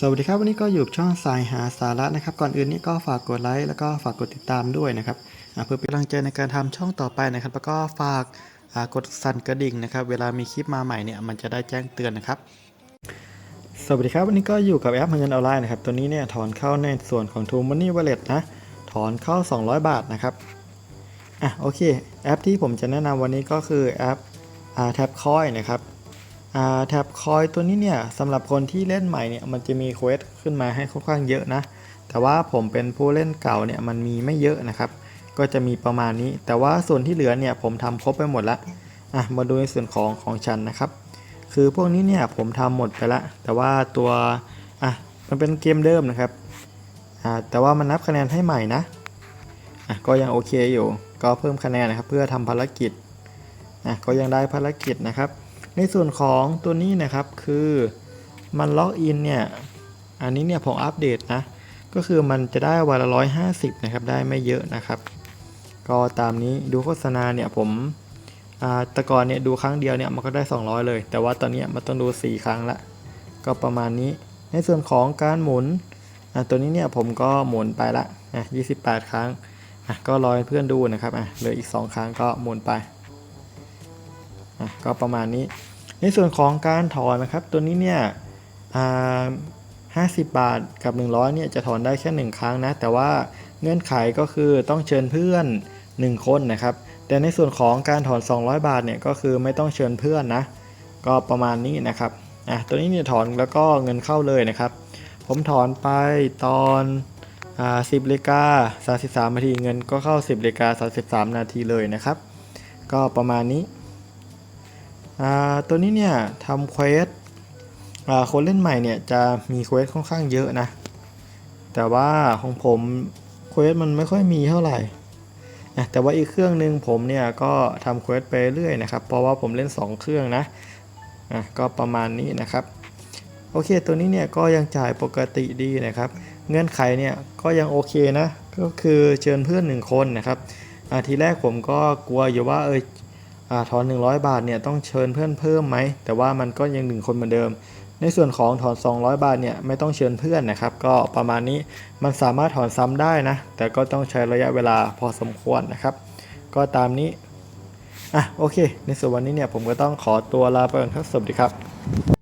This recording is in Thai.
สวัสดีครับวันนี้ก็อยู่ช่องสายหาสาระนะครับ ก่อนอื่นนี่ก็ฝากกดไลค์แล้วก็ฝากกดติดตามด้วยนะครับเพื่อเป็นกำลังใจในการทำช่องต่อไปนะครับ แล้วก็ฝากกดสั่นกระดิ่งนะครับ เวลามีคลิปมาใหม่เนี่ยมันจะได้แจ้งเตือนนะครับ สวัสดีครับวันนี้ก็อยู่กับแอปเงินออนไลน์นะครับ ตัวนี้เนี่ยถอนเข้าในส่วนของ t ูมันนี่วอลเล็ตนะถอนเข้า 200 บาทนะครับอะโอเค แอปที่ผมจะแนะนำวันนี้ก็คือแอปอแท็บคอยนะครับ แท็บคอยตัวนี้เนี่ยสำหรับคนที่เล่นใหม่เนี่ยมันจะมีเควสขึ้นมาให้ค่อนข้างเยอะนะ แต่ว่าผมเป็นผู้เล่นเก่าเนี่ยมันมีไม่เยอะนะครับ ก็จะมีประมาณนี้ แต่ว่าส่วนที่เหลือเนี่ยผมทำครบไปหมดละอะมาดูในส่วนของของฉันนะครับ คือพวกนี้เนี่ยผมทำหมดไปละแต่ว่าตัวอะมันเป็นเกมเดิมนะครับอ่าแต่ว่ามันนับคะแนนให้ใหม่นะอะก็ยังโอเคอยู่ ก็เพิ่มคะแนนนะครับ เพื่อทำภารกิจอะก็ยังได้ภารกิจนะครับ ในส่วนของตัวนี้นะครับคือมันล็อกอินเนี่ย อันนี้เนี่ยผมอัปเดตนะ ก็คือมันจะได้วันละร้อยห้าสิบนะครับ ได้ไม่เยอะนะครับ ก็ตามนี้ดูโฆษณาเนี่ยผมแต่ก่อนเนี่ยดูครั้งเดียวเนี่ยมันก็ได้ 200 เลย แต่ว่าตอนนี้มันต้องดู 4 ครั้งละ ก็ประมาณนี้ ในส่วนของการหมุนตัวนี้เนี่ยผมก็หมุนไปละอะ28 ครั้งอะก็รอเพื่อนดูนะครับอะเหลืออีก 2 ครั้งก็หมุนไป ก็ประมาณนี้ ในส่วนของการถอนนะครับ ตัวนี้เนี่ยอ่า50บบาทกับ 100เนี่ยจะถอนได้แค่ 1 ครั้งนะ แต่ว่าเงื่อนไขก็คือต้องเชิญเพื่อน 1 คนนะครับ แต่ในส่วนของการถอน 200 บาทเนี่ยก็คือไม่ต้องเชิญเพื่อนนะ ก็ประมาณนี้นะครับอะตัวนี้เนี่ยถอนแล้วก็เงินเข้าเลยนะครับ ผมถอนไปตอนอ่า10นาฬิกา33นาทีเงินก็เข้า 10นาฬิกา33นาทีเลยนะครับ ก็ประมาณนี้ ตัวนี้เนี่ยทำเควสคนเล่นใหม่เนี่ยจะมีเควสค่อนข้างเยอะนะ แต่ว่าของผมเควสมันไม่ค่อยมีเท่าไหร่นะแต่ว่าอีกเครื่องหนึ่งผมเนี่ยก็ทำเควสไปเรื่อยนะครับ เพราะว่าผมเล่น 2 เครื่องนะอะก็ประมาณนี้นะครับ โอเคตัวนี้เนี่ยก็ยังจ่ายปกติดีนะครับ เงื่อนไขเนี่ยก็ยังโอเคนะ ก็คือเชิญเพื่อนหนึ่งคนนะครับทีแรกผมก็กลัวอยู่ว่าเออ อถอน 100 บาทเนี่ยต้องเชิญเพื่อนเพิ่มไหม แต่ว่ามันก็ยังหนึ่งคนเหมือนเดิม ในส่วนของถอน 200 บาทเนี่ยไม่ต้องเชิญเพื่อนนะครับ ก็ประมาณนี้มันสามารถถอนซ้ำได้นะ แต่ก็ต้องใช้ระยะเวลาพอสมควรนะครับ ก็ตามนี้อะโอเค ในส่วนวันนี้เนี่ยผมก็ต้องขอตัวลาไปก่อนครับสวัสดีครับ